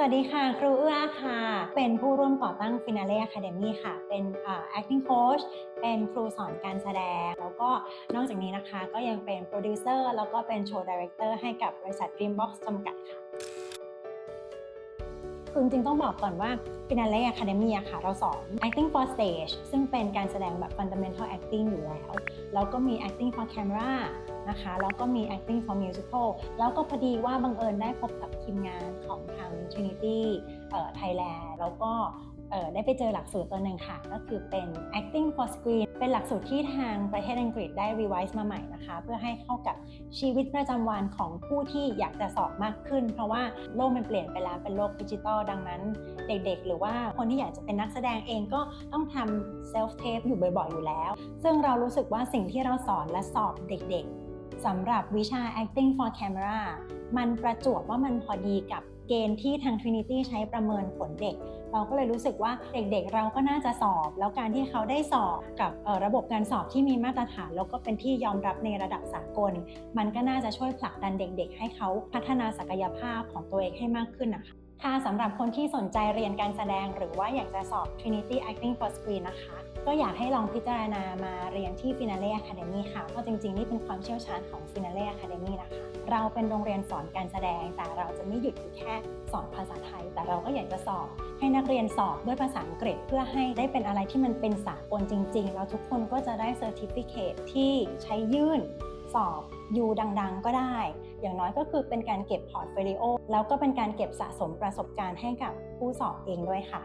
สวัสดีค่ะ ครูเอื้อค่ะ เป็นผู้ร่วมก่อตั้ง Finale Academy ค่ะ เป็น acting coach เป็นครูสอนการแสดง แล้วก็นอกจากนี้นะคะก็ยังเป็นโปรดิวเซอร์แล้วก็เป็นโชว์ดีเรคเตอร์ให้กับบริษัท Dreambox จำกัดค่ะคือจริงต้องบอกก่อนว่า Finale Academy อะค่ะ เราสอน acting for stage ซึ่งเป็นการแสดงแบบ fundamental acting อยู่แล้ว แล้วก็มี acting for camera นะคะ แล้วก็มี acting for musical แล้วก็พอดีว่าบังเอิญได้พบกับทีมงานของทาง Trinity เอ่อ Thailand แล้วก็ได้ไปเจอหลักสูตรตัวหนึ่งค่ะ ก็คือเป็น acting for screen เป็นหลักสูตรที่ทางประเทศอังกฤษได้ revise มาใหม่นะคะ เพื่อให้เข้ากับชีวิตประจำวันของผู้ที่อยากจะสอบมากขึ้น เพราะว่าโลกมันเปลี่ยนไปแล้วเป็นโลกดิจิตอลดังนั้นเด็กๆ หรือว่าคนที่อยากจะเป็นนักแสดงเองก็ต้องทำ self tape อยู่บ่อยๆ อยู่แล้ว ซึ่งเรารู้สึกว่าสิ่งที่เราสอนและสอบเด็กๆสำหรับวิชา acting for camera มันประจวบว่ามันพอดีกับ เกณฑ์ที่ทาง Trinity ใช้ประเมินผลเด็ก เราก็เลยรู้สึกว่าเด็กๆ เราก็น่าจะสอบ แล้วการที่เขาได้สอบกับระบบการสอบที่มีมาตรฐาน แล้วก็เป็นที่ยอมรับในระดับสากล มันก็น่าจะช่วยผลักดันเด็กๆ ให้เขาพัฒนาศักยภาพของตัวเองให้มากขึ้นนะคะ ค่ะสำหรับคนที่สนใจเรียนการแสดงหรือว่าอยากจะสอบ Trinity Acting for Screen นะคะ ก็อยากให้ลองพิจารณามาเรียนที่ Finale Academy ค่ะ เพราะจริงๆ นี่เป็นความเชี่ยวชาญของ Finale Academy นะคะ เราเป็นโรงเรียนสอนการแสดง แต่เราจะไม่หยุดอยู่แค่สอนภาษาไทย แต่เราก็อยากจะสอบ ให้นักเรียนสอบด้วยภาษาอังกฤษ เพื่อให้ได้เป็นอะไรที่มันเป็นสากลจริง ๆ แล้วทุกคนก็จะได้เซอร์ติฟิเคที่ใช้ยื่นสอบ ยูดังๆ ก็ได้ อย่างน้อยก็คือเป็นการเก็บพอร์ตโฟลิโอแล้วก็เป็นการเก็บสะสมประสบการณ์ให้กับผู้สอบเองด้วยค่ะ